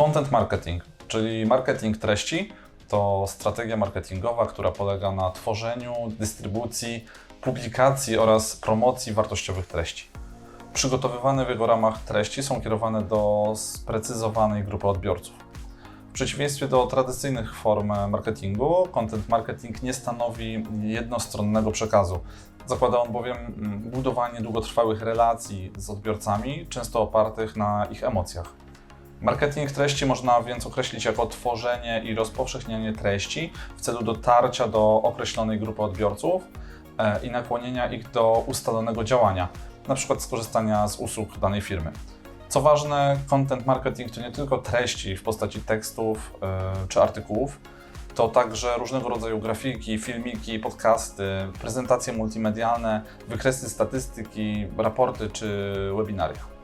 Content marketing, czyli marketing treści, to strategia marketingowa, która polega na tworzeniu, dystrybucji, publikacji oraz promocji wartościowych treści. Przygotowywane w jego ramach treści są kierowane do sprecyzowanej grupy odbiorców. W przeciwieństwie do tradycyjnych form marketingu, content marketing nie stanowi jednostronnego przekazu. Zakłada on bowiem mm, budowanie długotrwałych relacji z odbiorcami, często opartych na ich emocjach. Marketing treści można więc określić jako tworzenie i rozpowszechnianie treści w celu dotarcia do określonej grupy odbiorców e, i nakłonienia ich do ustalonego działania, np. skorzystania z usług danej firmy. Co ważne, content marketing to nie tylko treści w postaci tekstów e, czy artykułów, to także różnego rodzaju grafiki, filmiki, podcasty, prezentacje multimedialne, wykresy statystyki, raporty czy webinaria.